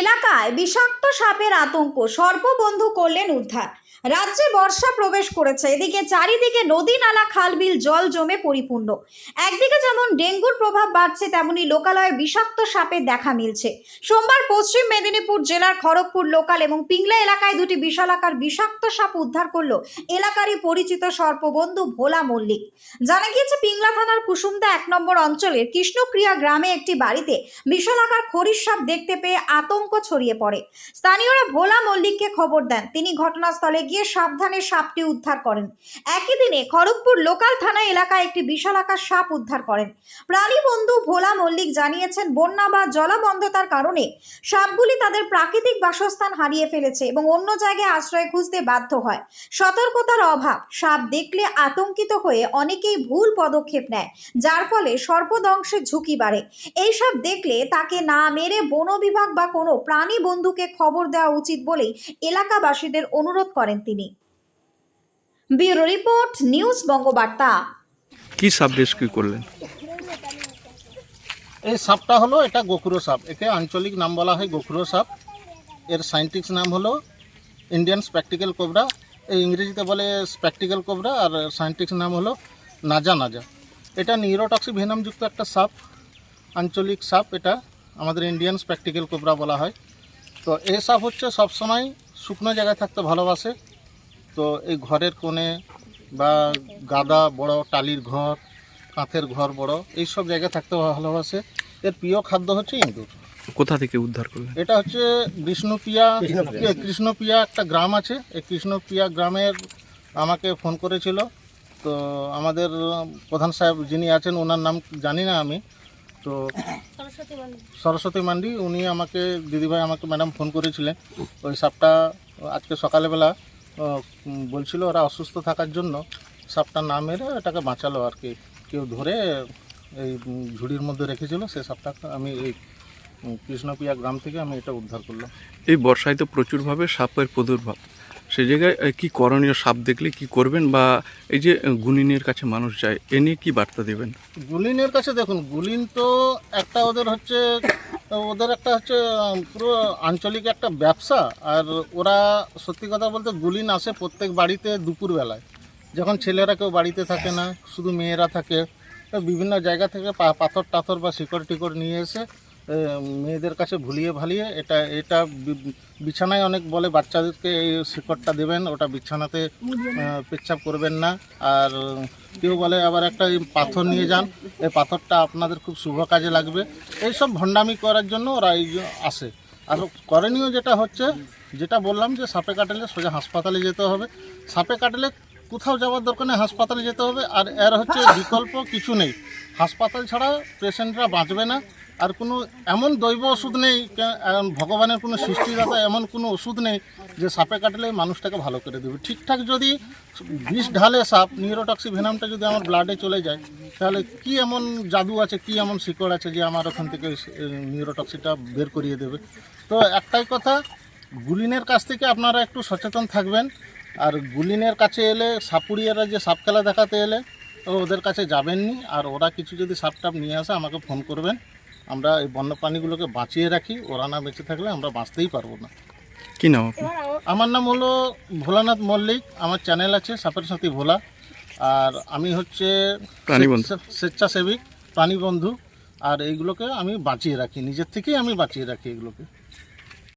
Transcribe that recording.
এলাকায় বিষাক্ত সাপের আতঙ্ক, সর্পবন্ধ করলেন উদ্ধার। রাজ্যে বর্ষা প্রবেশ করেছে, এদিকে চারিদিকে নদী নালা, খালবিল, জল জমে পরিপূর্ণ। একদিকে যেমন ডেঙ্গুর প্রভাব বাড়ছে, তেমনি লোকালয়ে বিষাক্ত সাপে দেখা মিলছে। সোমবার পশ্চিম মেদিনীপুর জেলার খড়গপুর লোকাল এবং পিংলা এলাকায় দুটি বিশালাকার বিষাক্ত সাপ উদ্ধার করল এলাকারই পরিচিত সর্পবন্ধু ভোলা মল্লিক। জানা গিয়েছে, পিংলা থানার কুসুমদা এক নম্বর অঞ্চলের কৃষ্ণক্রিয়া গ্রামে একটি বাড়িতে বিশালাকার খরিশ সাপ দেখতে পেয়ে আতঙ্ক ছড়িয়ে পড়ে। স্থানীয়রা ভোলা মল্লিককে খবর দেন। তিনি ঘটনাস্থলে গিয়ে সাবধানে সাপটি উদ্ধার করেন। একই দিনে খড়গপুর লোকাল থানা এলাকায় একটি বিশালাকার সাপ উদ্ধার করেন। প্রাণী বন্ধু ভোলা মল্লিক জানিয়েছেন, বন্যা বা জলাবন্ধতার কারণে সাপগুলি তাদের প্রাকৃতিক বাসস্থান হারিয়ে ফেলেছে এবং অন্য জায়গায় আশ্রয় খুঁজতে বাধ্য হয়। সতর্কতার অভাব, সাপ দেখলে আতঙ্কিত হয়ে অনেকেই ভুল পদক্ষেপ নেয়, যার ফলে সর্পদংশের ঝুঁকি বাড়ে। এইসব দেখলে তাকে না মেরে বন বিভাগ বা কোনো প্রাণী বন্ধুকে খবর দেওয়া উচিত বলেই এলাকাবাসীদের অনুরোধ করেন তিনি। Bureau report news Bangabarta. কি সাব রেস্কিউ করলেন? এই সাপটা হলো এটা গোখুরো সাপ। একে আঞ্চলিক নাম বলা হয় গোখুরো সাপ। এর সায়েন্টিফিক নাম হলো ইন্ডিয়ান স্প্যাকটিক্যাল কোবরা এই ইংরেজিতে বলে স্প্যাকটিক্যাল কোবরা আর সায়েন্টিফিক নাম হলো নাজা নাজা এটা নিউরোটক্সিক ভেনামযুক্ত একটা সাপ আঞ্চলিক সাপ এটা আমাদের ইন্ডিয়ান স্প্যাকটিক্যাল কোবরা বলা হয়। তো এই সাপ হচ্ছে সবসময় শুকনো জায়গায় থাকতে ভালোবাসে। তো এই ঘরের কোণে বা গাদা বড় টালির ঘর কাঁথের ঘর বড় এই সব জায়গায় থাকতে ভালোবাসে। এর প্রিয় খাদ্য হচ্ছে ইঁদুর। কোথা থেকে উদ্ধার করলেন? এটা হচ্ছে বিষ্ণুপ্রিয়া কৃষ্ণপ্রিয়া একটা গ্রাম আছে। এই কৃষ্ণপ্রিয়া গ্রামের আমাকে ফোন করেছিল। তো আমাদের প্রধান সাহেব যিনি আছেন ওনার নাম জানি না আমি। তো সরস্বতী মান্ডি। উনি আমাকে দিদিভাই আমাকে ম্যাডাম ফোন করেছিলেন। ওই সাপটা আজকে সকালবেলা বলছিল ওরা অসুস্থ থাকার জন্য সাপটা না মেরে এটাকে বাঁচালো আর কি। কেউ ধরে এই ঝুড়ির মধ্যে রেখেছিল সে সাপটা আমি এই উম, কৃষ্ণপ্রিয়া গ্রাম থেকে আমি এটা উদ্ধার করলাম। এই বর্ষায় তো প্রচুরভাবে সাপের প্রাদুর্ভাব। সেই জায়গায় কি করণীয় সাপ দেখলে কি করবেন? বা এই যে গুলিনের কাছে মানুষ যায়, এ নিয়ে কি বার্তা দেবেন? গুলিনের কাছে দেখুন, গুলিন তো একটা ওদের হচ্ছে, ওদের একটা হচ্ছে পুরো আঞ্চলিক একটা ব্যবসা। আর ওরা সত্যি কথা বলতে গুলিন আসে প্রত্যেক বাড়িতে দুপুরবেলায়। যখন ছেলেরা কেউ বাড়িতে থাকে না, শুধু মেয়েরা থাকে বিভিন্ন জায়গা থেকে পাথর টাথর বা শিকড় টিকড় নিয়ে এসে মেয়েদের কাছে ভুলিয়ে ভালিয়ে এটা এটা বিছানায় অনেক বলে বাচ্চাদেরকে এই শিকড়টা দেবেন, ওটা বিছানাতে পেচ্ছাপ করবেন না। আর কেউ বলে আবার একটা পাথর নিয়ে যান, এই পাথরটা আপনাদের খুব শুভ কাজে লাগবে। এইসব ভণ্ডামি করার জন্য ওরা এই আসে। আর করণীয় যেটা হচ্ছে, যেটা বললাম যে সাপে কাটলে সোজা হাসপাতালে যেতে হবে। সাপে কাটলে কোথাও যাওয়ার দরকার নেই, হাসপাতালে যেতে হবে। আর এর হচ্ছে বিকল্প কিছু নেই। হাসপাতাল ছাড়া পেশেন্টরা বাঁচবে না। আর কোনো এমন দৈব ওষুধ নেই ভগবানের কোনো সৃষ্টিদাতা এমন কোনো ওষুধ নেই যে সাপে কাটলে মানুষটাকে ভালো করে দেবে। ঠিকঠাক যদি বিষ ঢালে সাপ নিউরোটক্সি ভেনামটা যদি আমার ব্লাডে চলে যায়, তাহলে কি এমন জাদু আছে, কি এমন শিকড় আছে যে আমার ওখান থেকে নিউরোটক্সিটা বের করিয়ে দেবে? তো একটাই কথা, গুলিনের কাছ থেকে আপনারা একটু সচেতন থাকবেন। আর গুলিনের কাছে এলে সাপুরিয়ারা যে সাপ খেলা দেখাতে এলে, ওদের কাছে যাবেননি। আর ওরা কিছু যদি সাপ টাপ নিয়ে আসে, আমাকে ফোন করবেন। আমরা এই বন্যপ্রাণীগুলোকে বাঁচিয়ে রাখি ওরা না বেঁচে থাকলে আমরা বাঁচতেই পারব না। কি নাম আপনার? আমার নাম হলো ভোলানাথ মল্লিক আমার চ্যানেল আছে সাপের সাথী ভোলা। আর আমি হচ্ছে। স্বেচ্ছা- স্বেচ্ছাসেবিক প্রাণী বন্ধু। আর এইগুলোকে আমি বাঁচিয়ে রাখি নিজের থেকেই আমি বাঁচিয়ে রাখি এগুলোকে।